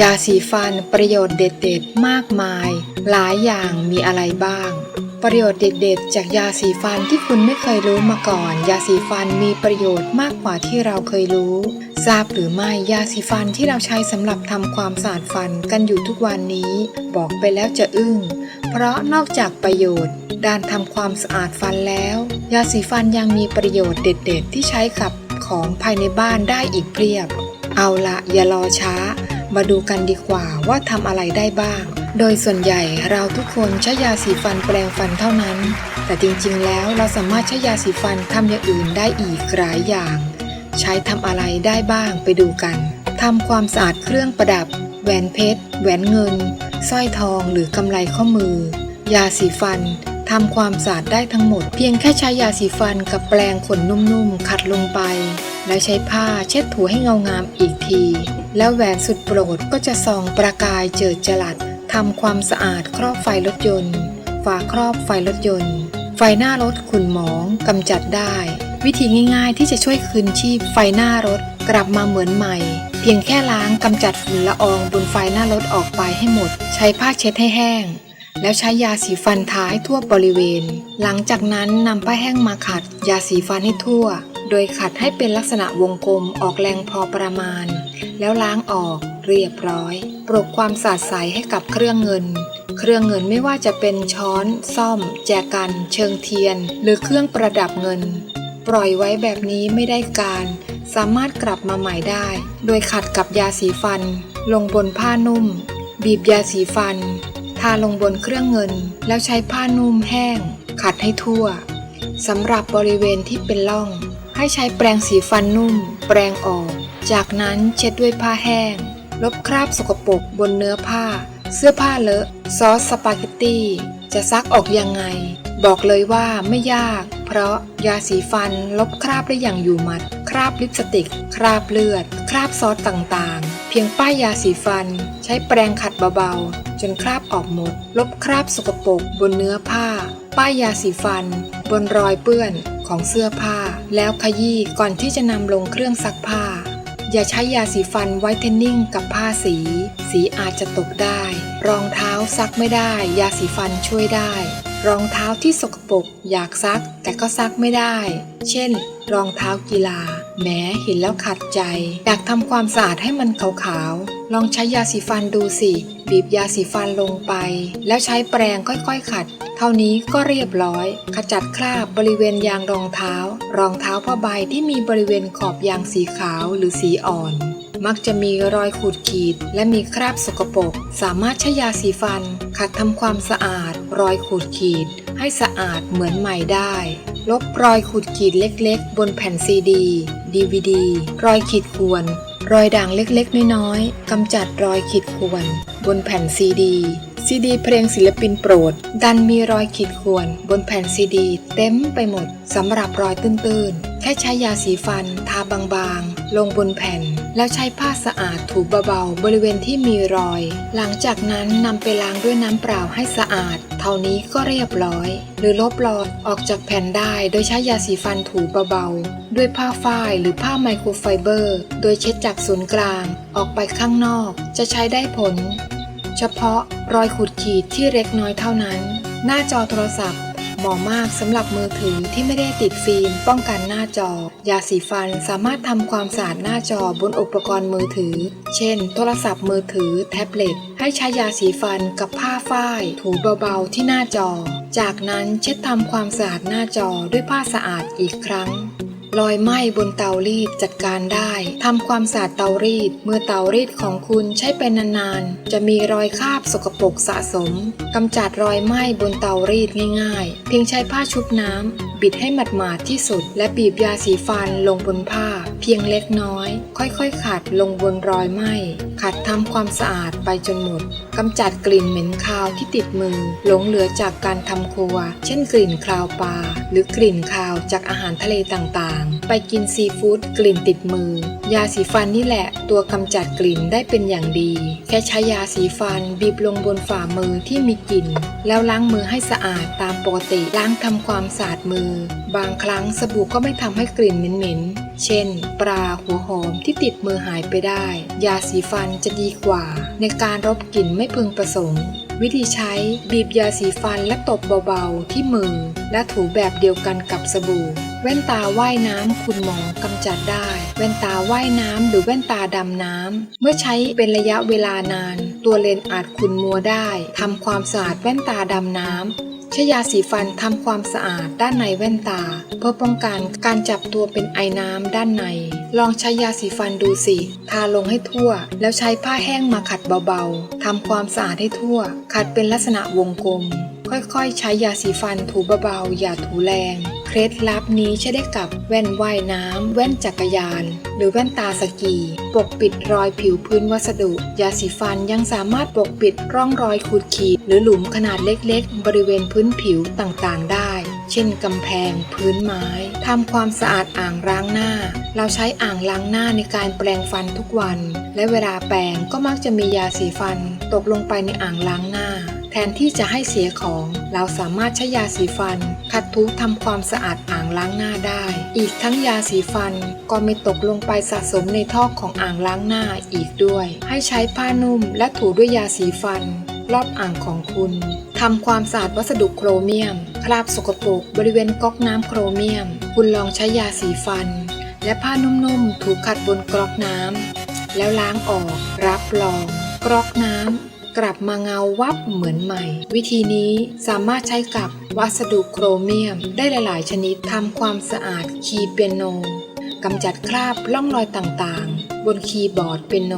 ยาสีฟันประโยชน์เด็ดๆ มากมาย หลายอย่างมีอะไรบ้าง ประโยชน์เด็ดๆ จากยาสีฟันที่คุณไม่เคยรู้มาก่อน ยาสีฟันมีประโยชน์มากกว่าที่เราเคยรู้ ทราบหรือไม่ยาสีฟันที่เราใช้สำหรับทำความสะอาดฟันกันอยู่ทุกวันนี้ บอกไปแล้วจะอึ้ง เพราะนอกจากประโยชน์ ด้านทำความสะอาดฟันแล้ว ยาสีฟันยังมีประโยชน์เด็ด ๆ ที่ใช้กับของภายในบ้านได้อีกเพียบ เอาละอย่ารอช้า มาดูกันดีกว่าว่าทำอะไรได้บ้าง โดยส่วนใหญ่เราทุกคนใช้ยาสีฟันแปรงฟันเท่านั้น แต่จริงๆ แล้วเราสามารถใช้ยาสีฟันทำอย่างอื่นได้อีกหลายอย่าง ใช้ทำอะไรได้บ้างไปดูกันทำความสะอาดเครื่องประดับ แหวนเพชร แหวนเงิน สร้อยทองหรือกำไลข้อมือ ยาสีฟันทำความสะอาดได้ทั้งหมด เพียงแค่ใช้ยาสีฟันกับแปรงขนนุ่มๆ ขัดลงไป แล้วใช้ผ้าเช็ดถูให้เงางามอีกที แล้วแหวนสุดโปรดก็จะส่องประกายเจิดจรัสทำความสะอาดครอบไฟรถยนต์ ฝาครอบไฟรถยนต์ ไฟหน้ารถขุ่นหมองกำจัดได้ วิธีง่ายๆที่จะช่วยคืนชีพไฟหน้ารถกลับมาเหมือนใหม่ เพียงแค่ล้างกำจัดฝุ่นละอองบนไฟหน้ารถออกไปให้หมด ใช้ผ้าเช็ดให้แห้ง แล้วใช้ยาสีฟันท้ายทั่วบริเวณ หลังจากนั้นนำผ้าแห้งมาขัด ยาสีฟันให้ทั่ว โดยขัดให้เป็นลักษณะวงกลมออกแรงพอประมาณ แล้วล้างออกเรียบร้อยปรกความสาดใสให้กับเครื่องเงิน เครื่องเงินไม่ว่าจะเป็นช้อน ซ่อม แจกัน เชิงเทียน หรือเครื่องประดับเงิน ปล่อยไว้แบบนี้ไม่ได้การ สามารถกลับมาใหม่ได้ โดยขัดกับยาสีฟัน ลงบนผ้านุ่ม บีบยาสีฟัน ทาลงบนเครื่องเงิน แล้วใช้ผ้านุ่มแห้ง ขัดให้ทั่วสำหรับบริเวณที่เป็นร่อง ให้ใช้แปรงสีฟันนุ่ม แปรงออก จากนั้นเช็ดด้วยผ้าแห้ง ลบคราบสกปรกบนเนื้อผ้า เสื้อผ้าเลอะซอสสปาเกตตี้ จะซักออกยังไง บอกเลยว่าไม่ยาก เพราะยาสีฟันลบคราบได้อย่างอยู่หมัด คราบลิปสติก คราบเลือด คราบซอสต่างๆ เพียงป้ายยาสีฟัน ใช้แปรงขัดเบาๆ จนคราบออกหมด ลบคราบสกปรกบนเนื้อผ้า ป้ายยาสีฟัน บนรอยเปื้อนของเสื้อผ้า แล้วขยี้ก่อนที่จะนำลงเครื่องซักผ้า อย่าใช้ยาสีฟันไวท์เทนนิ่งกับผ้าสี สีอาจจะตกได้ รองเท้าซักไม่ได้ ยาสีฟันช่วยได้ รองเท้าที่สกปรกอยากซักแต่ก็ซักไม่ได้ เช่น รองเท้ากีฬาแหม้เห็นแล้วขัดใจ อยากทำความสะอาดให้มันขาวๆ ลองใช้ยาสีฟันดูสิ บีบยาสีฟันลงไป แล้วใช้แปรงค่อยๆ ขัด เท่านี้ก็เรียบร้อย ขจัดคราบบริเวณยางรองเท้า รองเท้าผ้าใบที่มีบริเวณขอบยางสีขาวหรือสีอ่อน มักจะมีรอยขูดขีด และมีคราบสกปรก สามารถใช้ยาสีฟัน ขัดทำความสะอาด รอยขูดขีด ให้สะอาดเหมือนใหม่ได้ ลบรอยขูดขีดเล็กๆ บนแผ่นซีดี ดีวดีรอยขีดข่วนรอยด่างเล็กๆ น้อยๆกำจัดรอยขีดข่วน บนแผ่นซีดี ซีดีเพลงศิลปินโปรด ดันมีรอยขีดข่วน บนแผ่นซีดี เต็มไปหมดสำหรับรอยตื้นๆ แค่ใช้ยาสีฟัน ทาบางๆ ลงบนแผ่น แล้วใช้ผ้าสะอาดถูเบาๆ บริเวณที่มีรอย หลังจากนั้นนำไปล้างด้วยน้ำเปล่าให้สะอาด เท่านี้ก็เรียบร้อย หรือลบรอยออกจากแผ่นได้โดยใช้ยาสีฟันถูเบาๆ ด้วยผ้าฝ้ายหรือผ้าไมโครไฟเบอร์ โดยเช็ดจากศูนย์กลาง ออกไปข้างนอก จะใช้ได้ผล เฉพาะรอยขูดขีดที่เล็กน้อยเท่านั้น หน้าจอโทรศัพท์เหมาะมากสำหรับมือถือที่ไม่ได้ติดฟิล์มป้องกันหน้าจอ ยาสีฟันสามารถทำความสะอาดหน้าจอบนอุปกรณ์มือถือ เช่น โทรศัพท์มือถือ แท็บเล็ต ให้ใช้ยาสีฟันกับผ้าฝ้าย ถูเบาๆที่หน้าจอ จากนั้นเช็ดทำความสะอาดหน้าจอด้วยผ้าสะอาดอีกครั้ง รอยไหม้บนเตารีดจัดการได้ทำความสะอาดเตารีด เมื่อเตารีดของคุณใช้ไปนานๆ จะมีรอยคราบสกปรกสะสมกำจัดรอยไหม้บนเตารีดง่ายๆ เพียงใช้ผ้าชุบน้ำบิดให้หมาดๆที่สุด และบีบยาสีฟันลงบนผ้า เพียงเล็กน้อย ค่อยๆ ขัดลงบนรอยไหม้ขัดทำความสะอาดไปจนหมดกำจัดกลิ่นเหม็นคาวที่ติดมือ หลงเหลือจากการทำครัว เช่นกลิ่นคาวปลาหรือกลิ่นคาวจากอาหารทะเลต่างไปกินซีฟู้ดกลิ่นติดมือ ยาสีฟันนี่แหละ ตัวกำจัดกลิ่นได้เป็นอย่างดี แค่ใช้ยาสีฟันบีบลงบนฝ่ามือที่มีกลิ่น แล้วล้างมือให้สะอาดตามปกติล้างทำความสะอาดมือ บางครั้งสบู่ก็ไม่ทำให้กลิ่นเหม็นๆ เช่น ปลาหัวหอมที่ติดมือหายไปได้ ยาสีฟันจะดีกว่า ในการรบกลิ่นไม่พึงประสงค์ วิธีใช้บีบยาสีฟันและตบเบาๆ ที่มือ และถูแบบเดียวกันกับสบู่ แว่นตาว่ายน้ำคุณหมอกำจัดได้ แว่นตาว่ายน้ำหรือแว่นตาดำน้ำ เมื่อใช้เป็นระยะเวลานาน ตัวเลนอาจคุณมัวได้ทำความสะอาดแว่นตาดำน้ำ ใช้ยาสีฟันทำความสะอาดด้านในแว่นตา เพื่อป้องกันการจับตัวเป็นไอน้ำด้านใน ลองใช้ยาสีฟันดูสิ ทาลงให้ทั่ว แล้วใช้ผ้าแห้งมาขัดเบาๆทำความสะอาดให้ทั่ว ขัดเป็นลักษณะวงกลม ค่อยๆ ใช้ยาสีฟันถูเบาๆ อย่าถูแรง เคล็ดลับนี้ใช้ได้กับแว่นว่ายน้ำ แว่นจักรยาน หรือแว่นตาสกี ปกปิดรอยผิวพื้นวัสดุ ยาสีฟันยังสามารถปกปิดร่องรอยขูดขีด หรือหลุมขนาดเล็กๆ บริเวณพื้นผิวต่างๆ ได้ เช่นกำแพง พื้นไม้ทำความสะอาดอ่างล้างหน้า เราใช้อ่างล้างหน้าในการแปรงฟันทุกวัน และเวลาแปรงก็มักจะมียาสีฟัน ตกลงไปในอ่างล้างหน้า แทนที่จะให้เสียของ เราสามารถใช้ยาสีฟัน ขัดถูทำความสะอาดอ่างล้างหน้าได้ อีกทั้งยาสีฟันก็ไม่ตกลงไปสะสมในท่อของอ่างล้างหน้าอีกด้วย ให้ใช้ผ้านุ่มและถูด้วยยาสีฟัน รอบอ่างของคุณทำความสะอาดวัสดุโครเมียม คราบสกปรกบริเวณก๊อกน้ำโครเมียม คุณลองใช้ยาสีฟัน และผ้านุ่มๆถูขัดบนกรอกน้ำแล้วล้างออก รับรอง กรอกน้ำ กลับมาเงาวับเหมือนใหม่ วิธีนี้สามารถใช้กับวัสดุโครเมียม ได้หลาย ๆ ชนิดทำความสะอาดคีย์เปียโนกำจัดคราบล่องรอยต่าง ๆ บนคีย์บอร์ดเปียโน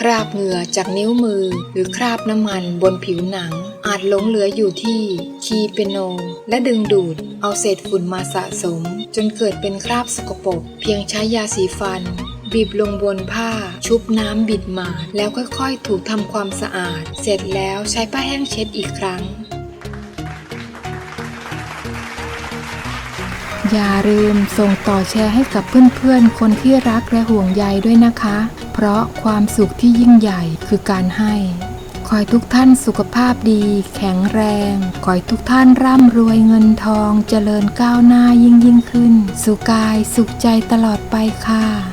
คราบเหงื่อจากนิ้วมือ หรือคราบน้ำมันบนผิวหนัง อาจหลงเหลืออยู่ที่คีย์เปียโน และดึงดูดเอาเศษฝุ่นมาสะสม จนเกิดเป็นคราบสกปรกเพียงใช้ยาสีฟัน บีบลงบนผ้า ชุบน้ำบิดหมาด แล้วค่อยๆ ถูทำความสะอาด เสร็จแล้วใช้ผ้าแห้งเช็ดอีกครั้ง อย่าลืมส่งต่อแชร์ให้กับเพื่อนๆ คนที่รักและห่วงใยด้วยนะคะ เพราะความสุขที่ยิ่งใหญ่คือการให้ขอให้ทุกท่านสุขภาพดี แข็งแรง ขอให้ทุกท่านร่ำรวยเงินทอง เจริญก้าวหน้ายิ่งยิ่งขึ้น สุขกายสุขใจตลอดไปค่ะ